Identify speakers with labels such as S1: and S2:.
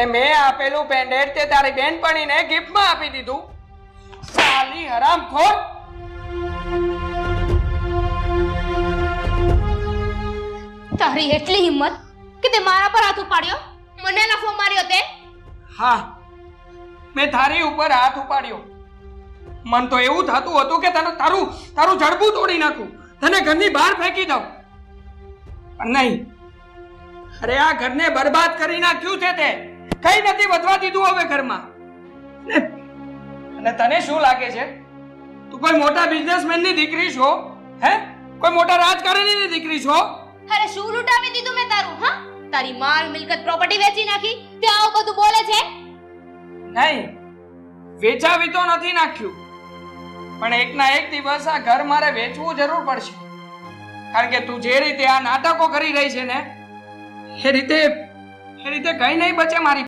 S1: એટલે મેં આપેલું પેન્ડેટ તે તારી બેનપણીને ગિફ્ટમાં આપી દીધું. સાલી હરામખોર
S2: તારી એટલી હિંમત કે તે મારા પર હાથ ઉપાડ્યો? મને લફો માર્યો તે?
S1: હા મેં તારી ઉપર હાથ ઉપાડ્યો. મન તો એવું થતું હતું કે તને તારું તારું જડબું તોડી નાખું. તને ઘરની બહાર ફેંકી દઉં. પણ નહીં. અરે આ ઘરને બરબાદ કરી નાખ્યું છે તે. કઈ નથી વધવા દીધું હવે ઘરમાં. અને તને શું લાગે છે? તું કોઈ મોટા બિઝનેસમેનની દીકરી છો? હે? કોઈ મોટા રાજકારણીની દીકરી છો?
S2: અરે શું લૂંટાવી દીધું મેં તારું હા? તારી માલ મિલકત પ્રોપર્ટી વેચી નાખી તે આવું બધું બોલે છે?
S1: નહીં વેચાવી તો નથી નાખ્યું. પણ એકના એક દિવસ આ ઘર મારે વેચવું જરૂર પડશે. કારણ કે તું જે રીતે આ નાટકો કરી રહી છે ને એ રીતે એ રીતે કઈ નહીં બચે મારી